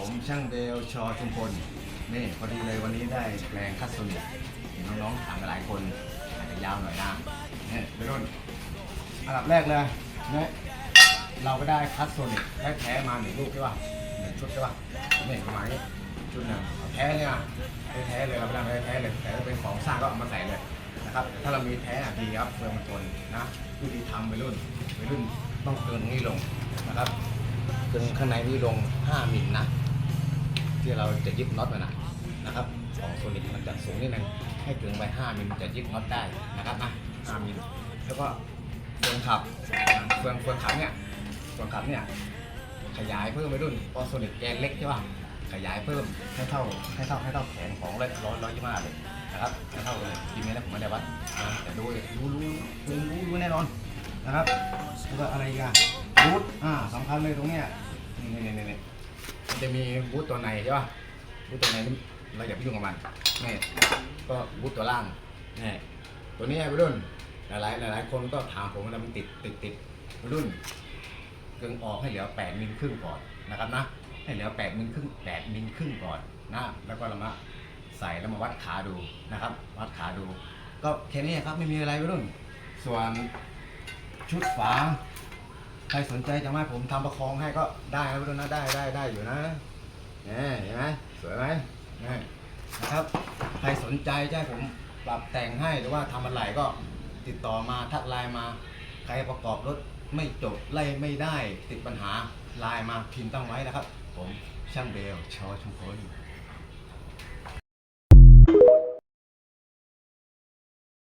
ผมช่างเบลชอชุมพลนี่พอดีเลยวันนี้ได้แปลงคัสโซนิกเห็นน้องๆถามหลายคนอาจจะยาวหน่อยนะเนี่ยไปรุ่นอันดับแรกเลยเนี่ยเราก็ได้คัสโซนิกได้แท้มาหนึ่งลูกใช่ป่ะหนึ่งชุดใช่ป่ะนี่ประมาณนี้ชุดหนึ่งแท้เลยนะได้แท้เลยเราไม่ได้แท้เลยแต่ถ้าเป็นของสร้างก็เอามาใส่เลยนะครับถ้าเรามีแท้ดีครับเฟืองมันทนนะวิธีทำไปรุ่นไปรุ่นต้องเกินนี้ลงนะครับจนข้างในนี่ลง 5มิลนะ ที่เราจะยึดน็อตมันนะนะครับของโซนิกมันจะสูงนิดนึงให้ถึงไป5มิลจะยึดน็อตได้นะครับนะ5มิลแล้วก็เฟืองขับเฟืองเฟืองขับเนี่ยเฟืองขับเนี่ยขยายเพิ่มไปรุ่นเพอโซนิกแกนเล็กใช่ป่ะขยายเพิ่มให้เท่าให้เท่าให้เท่าแขนของร้อยร้อยร้อยยี่ห้าเลยนะครับให้เท่าเลยกินไม่ได้ผมไม่ได้วัดนะแต่ดูรู้รู้รู้รู้รู้แน่นอนนะครับแล้วก็อะไรอีกันบูทอ่าสำคัญเลยตรงเนี้ยนี่นี่นี่นี่มัน จะมีบูทตัวในใช่ป่ะบูทตัวในเราอย่าไปยุ่งกับมันนี่ก็บูทตัวล่างนี่ตัวนี้ไปรุ่นหลายหลายหลายๆคนก็ถามผมว่ามันติดติดติดไปรุ่นเกึงออกให้เหลือ8มิลครึ่งก่อนนะครับนะให้เหลือ8มิลครึ่ง8มิลครึ่งก่อนนะแล้วก็เรามาใส่แล้วมาวัดขาดูนะครับ วัดขาดู ก็แค่นี้ครับไม่มีอะไรไปรุ่น ส่วนชุดฝา ใครสนใจจะมาให้ผมทำประคองให้ก็ได้นะพี่ต้นนะได้ได้ได้อยู่นะเนี่ยเห็นไหมสวยไหมนี่นะครับ ใครสนใจจะให้ผมปรับแต่งให้หรือว่าทำอะไรก็ติดต่อมาทักไลน์มา ใครประกอบรถไม่จบไล่ไม่ได้ติดปัญหาไลน์มาพิมพ์ตั้งไว้นะครับ ผมช่างเบลชอชุมพล